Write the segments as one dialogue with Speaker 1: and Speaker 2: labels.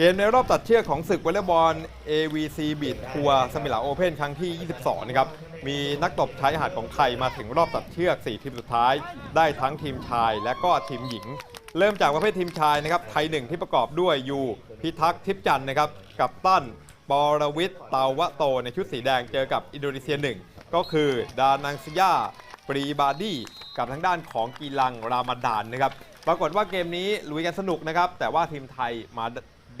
Speaker 1: เกมในรอบตัดเชือกของศึกวอลเลย์บอล AVC Beat Tour สมิลาโอเพนครั้งที่ 22 นะครับ มีนักตบชายหาดของไทยมาถึงรอบตัดเชือก 4 ทีมสุดท้าย ได้ทั้งทีมชายและก็ทีมหญิง เริ่มจากประเภททีมชายนะครับ ไทยหนึ่งที่ประกอบด้วยยูพิทักษ์ทิพย์จันทร์นะครับ กับตั้นปอรวิทย์เตาวะโตในชุดสีแดงเจอกับอินโดนีเซียหนึ่งก็คือดานังซิยาปรีบาดี้กับทางด้านของกีลังรามาดานนะครับ ปรากฏว่าเกมนี้ลุยกันสนุกนะครับ แต่ว่าทีมไทยมา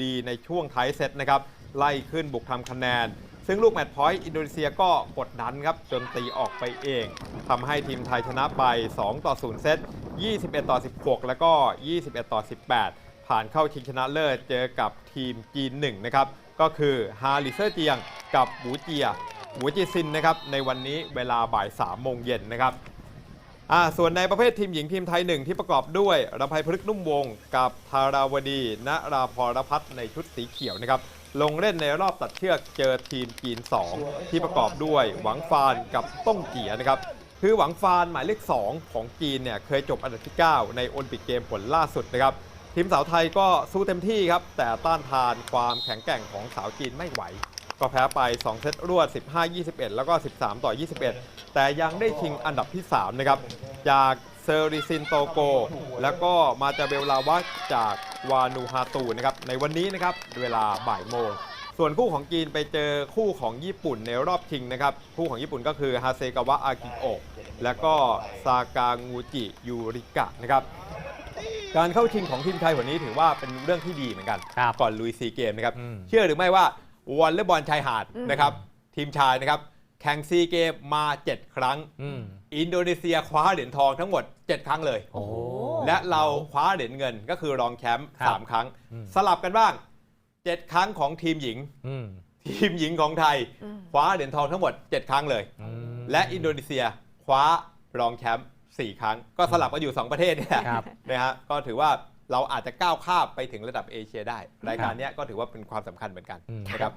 Speaker 1: ดีในช่วงท้ายเซตนะครับ ไล่ขึ้นบุกทำคะแนน ซึ่งลูกแมตช์พอยต์อินโดนีเซียก็กดดันครับ จนตีออกไปเองทำให้ทีมไทยชนะไป 2 ต่อ 0 เซต 21 ต่อ 16 แล้วก็ 21 ต่อ 18 ผ่านเข้าชิงชนะเลิศเจอกับทีมจีน1นะครับ ก็คือฮาริเซอร์เจียงกับหมูเจียหมูจีซินนะครับในวันนี้เวลาบ่าย3โมงเย็นนะครับ อ่าส่วนในประเภททีมหญิงทีมไทยหนึ่งที่ประกอบด้วยรำไพพฤกษ์นุ่มวง กับธาราวดีณราพรพัฒน์ในชุดสีเขียวนะครับ ลงเล่นในรอบตัดเชือกเจอทีมจีน 2 ที่ประกอบด้วยหวังฟานกับต้งเกียนะครับคือหวังฟานหมายเลข 2 ของจีนเนี่ยเคยจบอันดับที่ 9 ในโอลิมปิกเกมผลล่าสุดนะครับทีมสาวไทยก็สู้เต็มที่ครับ แต่ต้านทานความแข็งแกร่งของสาวจีนไม่ไหว ก็แพ้ไป 2 เซตรวด 15-21 แล้วก็ 13 ต่อ 21 แต่ยังได้ชิงอันดับที่ 3 นะครับ จากเซอริซินโตโก แล้วก็มาจาเบลลาวะจากวานูฮาตูนะครับในวันนี้นะครับเวลาบ่ายโมงส่วนคู่ของจีนไปเจอคู่ของญี่ปุ่นในรอบชิงนะครับ คู่ของญี่ปุ่นก็คือฮาเซกาวะอากิโอะและก็ซากางูจิยูริกะนะครับการเข้าชิงของทีมไทยวันนี้ถือว่าเป็นเรื่องที่ดีเหมือนกัน
Speaker 2: ครับ
Speaker 1: ก่อนลุยซีเกมนะครับ
Speaker 2: อืม
Speaker 1: เชื่อหรือไม่ว่าวอลเลย์บอลชายหาดนะครับ ทีมชายนะครับ แข่งซีเกมมา 7 ครั้ง
Speaker 2: อืม
Speaker 1: อินโดนีเซียคว้าเหรียญทองทั้งหมด 7 ครั้งเลย
Speaker 2: โอ้
Speaker 1: และเราคว้าเหรียญเงินก็คือรองแชมป์
Speaker 2: ครับ
Speaker 1: 3ครั้ง
Speaker 2: อืม
Speaker 1: สลับกันบ้าง 7 ครั้งของทีมหญิง
Speaker 2: อืม
Speaker 1: ทีมหญิงของไทยคว้าเหรียญทองทั้งหมด 7 ครั้งเลย
Speaker 2: อืม
Speaker 1: และอินโดนีเซียคว้ารองแชมป์4ครั้ง ก็สลับกันอยู่ 2 ประเทศเนี่ย
Speaker 2: ครับ
Speaker 1: นะฮะก็ถือว่าเราอาจจะก้าวข้ามไปถึงระดับเอเชียได้ รายการเนี้ยก็ถือว่าเป็นความสำคัญเหมือนกัน
Speaker 2: อืม
Speaker 1: นะครับ